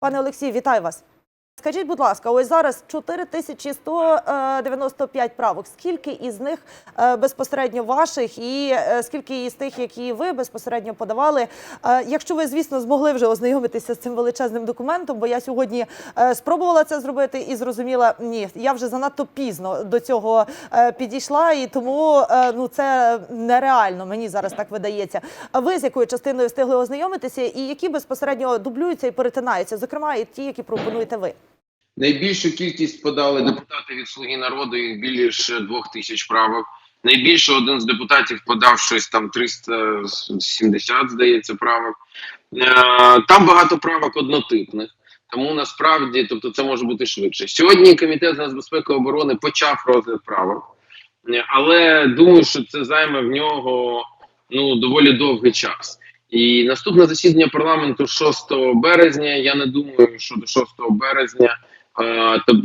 Пане Олексію, вітаю вас. Скажіть, будь ласка, ось зараз 4195 правок. Скільки із них е, безпосередньо ваших, і е, скільки із тих, які ви безпосередньо подавали? Е, Якщо ви, звісно, змогли вже ознайомитися з цим величезним документом, бо я сьогодні е, спробувала це зробити і зрозуміла, ні, я вже занадто пізно до цього е, підійшла, і тому е, ну це нереально. Мені зараз так видається. А ви з якою частиною встигли ознайомитися, і які безпосередньо дублюються і перетинаються, зокрема, і ті, які пропонуєте ви? Найбільшу кількість подали депутати від Слуги народу, їх більше двох тисяч правок. Найбільше один з депутатів подав щось там 370, здається, правок. Е, Там багато правок однотипних. Тому насправді, тобто, це може бути швидше. Сьогодні комітет з нацбезпеки оборони почав розгляд правок, Е, але думаю, що це займе в нього ну доволі довгий час. І наступне засідання парламенту 6 березня. Я не думаю, що до 6 березня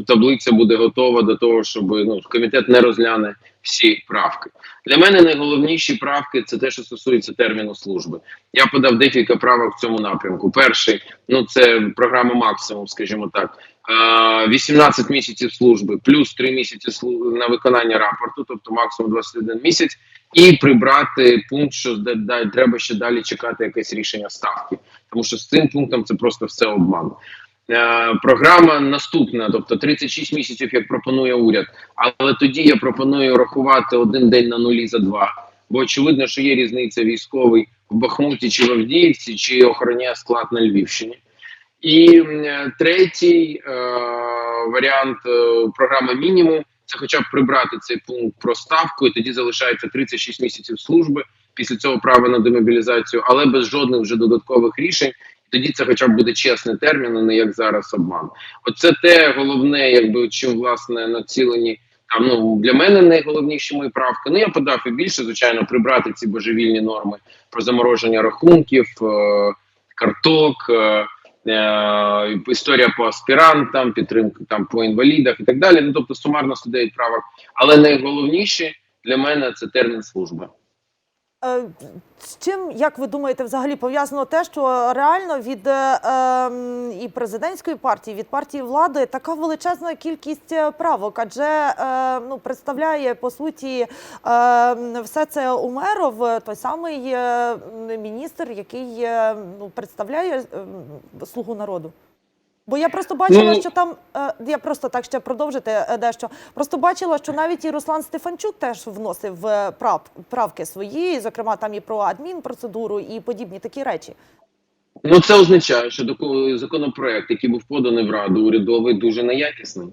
таблиця буде готова до того, щоб ну комітет не розгляне всі правки. Для мене найголовніші правки це те, що стосується терміну служби. Я подав декілька правок в цьому напрямку. Перший ну це програма максимум, скажімо так. е, 18 місяців служби плюс 3 місяці на виконання рапорту, тобто максимум 21 місяць, і прибрати пункт, що треба ще далі чекати якесь рішення ставки, тому що з цим пунктом це просто все обман. Е, Програма наступна, тобто 36 місяців, як пропонує уряд. Але тоді я пропоную рахувати один день на нулі за два. Бо очевидно, що є різниця військовий в Бахмуті чи в Авдіївці, чи охороняє склад на Львівщині. І е, третій е, варіант е, програми мінімум це хоча б прибрати цей пункт про ставку, і тоді залишається 36 місяців служби після цього права на демобілізацію, але без жодних вже додаткових рішень. Тоді це хоча б буде чесний термін, а не як зараз обман. Оце те головне, якби чим власне націлені там ну для мене найголовніші мої правки. Ну я подав і більше, звичайно, прибрати ці божевільні норми про замороження рахунків, е, карток, е, е, історія по аспірантам, підтримка там по інвалідах і так далі. Ну тобто сумарно 109 правок. Але найголовніше для мене це термін служби. Е, З чим, як ви думаєте, взагалі пов'язано те, що реально від е, ем, і президентської партії, від партії влади така величезна кількість е, правок, адже е, ну, представляє по суті е, все це Умеров, той самий е, міністр, який ну, представляє е, слугу народу. Бо я просто бачила, Ну, що там е, я просто так ще продовжити е, дещо. Просто бачила, що навіть і Руслан Стефанчук теж вносив е, прав, правки свої, зокрема там і про адмінпроцедуру, і подібні такі речі. Ну це означає, що законопроект, який був поданий в раду урядовий, дуже неякісний.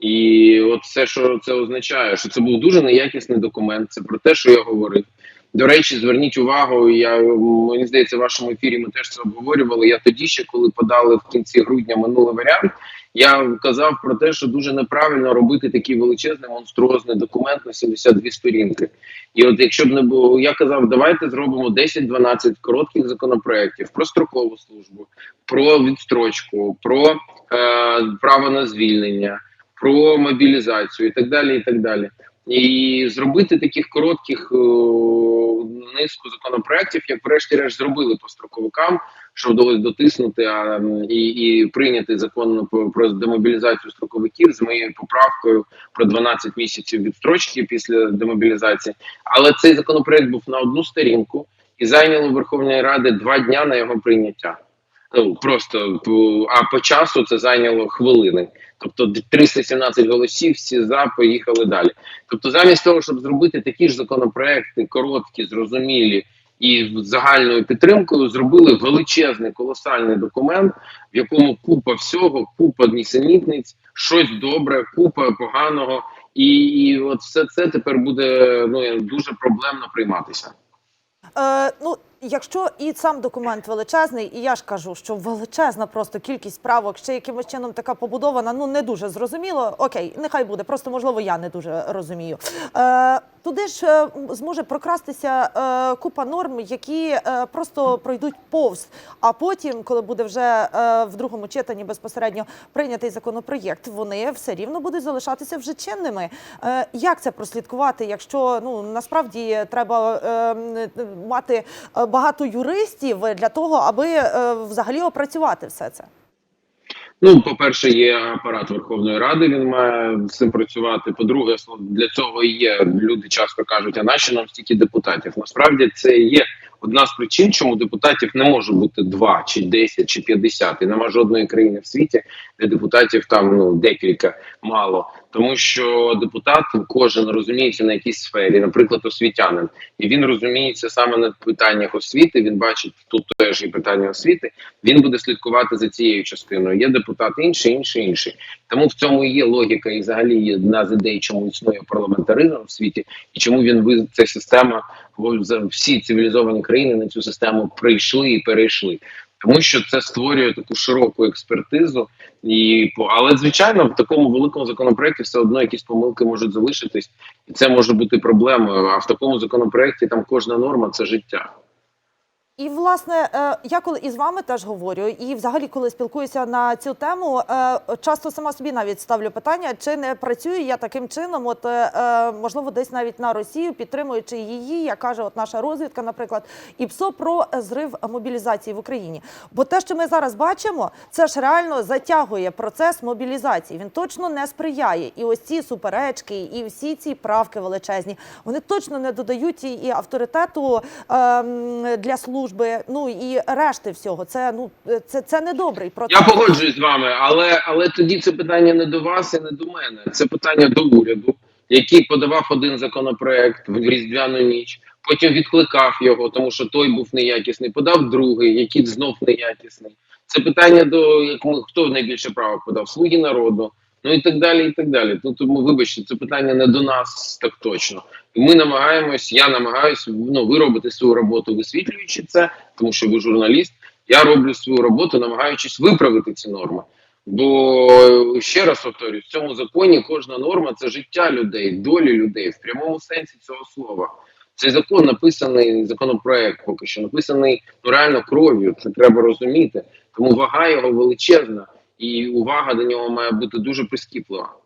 І от все, що це означає, що це був дуже неякісний документ. Це про те, що я говорив. До речі, зверніть увагу. Я мені здається, в вашому ефірі ми теж це обговорювали. Я тоді ще, коли подали в кінці грудня минулий варіант, я казав про те, що дуже неправильно робити такий величезний монструозний документ на 72 сторінки. І от якщо б не було, я казав, давайте зробимо 10-12 коротких законопроєктів про строкову службу, про відстрочку, про е, право на звільнення, про мобілізацію і так далі. І так далі. І зробити таких коротких е, низку законопроєктів, як врешті-решт зробили по строковикам, що вдалося дотиснути а, і, і прийняти закон про, про демобілізацію строковиків з моєю поправкою про 12 місяців відстрочки після демобілізації. Але цей законопроект був на одну сторінку і зайняло Верховної Ради два дня на його прийняття. Ну просто а по часу це зайняло хвилини. Тобто 317 голосів, всі за поїхали далі. Тобто, замість того, щоб зробити такі ж законопроекти, короткі, зрозумілі і загальною підтримкою, зробили величезний колосальний документ, в якому купа всього, купа нісенітниць, щось добре, купа поганого, і, і от все це тепер буде ну дуже проблемно прийматися. Е, ну, якщо і сам документ величезний, і я ж кажу, що величезна просто кількість правок ще якимось чином така побудована, ну не дуже зрозуміло. Окей, нехай буде. Просто можливо я не дуже розумію. Е, туди ж е, зможе прокрастися е, купа норм, які е, просто пройдуть повз. А потім, коли буде вже е, в другому читанні безпосередньо прийнятий законопроєкт, вони все рівно будуть залишатися вже чинними. Е, як це прослідкувати, якщо ну насправді треба е, мати багато юристів для того, аби е, взагалі опрацювати все це? Ну, по-перше, є апарат Верховної Ради, він має з цим працювати. По-друге, для цього є. Люди часто кажуть, а наші нам стільки депутатів? Насправді це є одна з причин, чому депутатів не може бути два, чи 10, чи 50. І нема жодної країни в світі, де депутатів там ну декілька мало. Тому що депутат кожен розуміється на якійсь сфері, наприклад, освітянин, і він розуміється саме на питаннях освіти. Він бачить тут теж і питання освіти. Він буде слідкувати за цією частиною. Є депутат інший, інший, інший. Тому в цьому є логіка, і взагалі є одна з ідей, чому існує парламентаризм в світі, і чому він ця система, всі цивілізовані країни на цю систему прийшли і перейшли. Тому що це створює таку широку експертизу, і але звичайно в такому великому законопроекті все одно якісь помилки можуть залишитись, і це може бути проблемою. А в такому законопроекті там кожна норма це життя. І власне, е, я коли і з вами теж говорю, і взагалі, коли спілкуюся на цю тему, е, часто сама собі навіть ставлю питання, чи не працюю я таким чином, от е, можливо, десь навіть на Росію, підтримуючи її, як каже от наша розвідка, наприклад, і ПСО про зрив мобілізації в Україні. Бо те, що ми зараз бачимо, це ж реально затягує процес мобілізації. Він точно не сприяє. І ось ці суперечки, і всі ці правки величезні, вони точно не додають і, авторитету ем, для служби. Ну і решти всього. Це ну це, це не добрий процес. Я погоджуюсь з вами, але але тоді це питання не до вас і не до мене. Це питання до уряду, який подавав один законопроект в різдвяну ніч, потім відкликав його, тому що той був неякісний. Подав другий, який знов неякісний. Це питання до як хто найбільше права подав слуги народу. Ну і так далі, і так далі. Ну тому, вибачте, це питання не до нас так точно. Ми намагаємось, я намагаюсь, ну ви робите свою роботу, висвітлюючи це, тому що ви журналіст. Я роблю свою роботу, намагаючись виправити ці норми. Бо ще раз повторюю, в цьому законі кожна норма це життя людей, долі людей в прямому сенсі цього слова. Цей закон написаний законопроект, поки що написаний ну реально кров'ю. Це треба розуміти. Тому вага його величезна, і увага до нього має бути дуже прискіплива.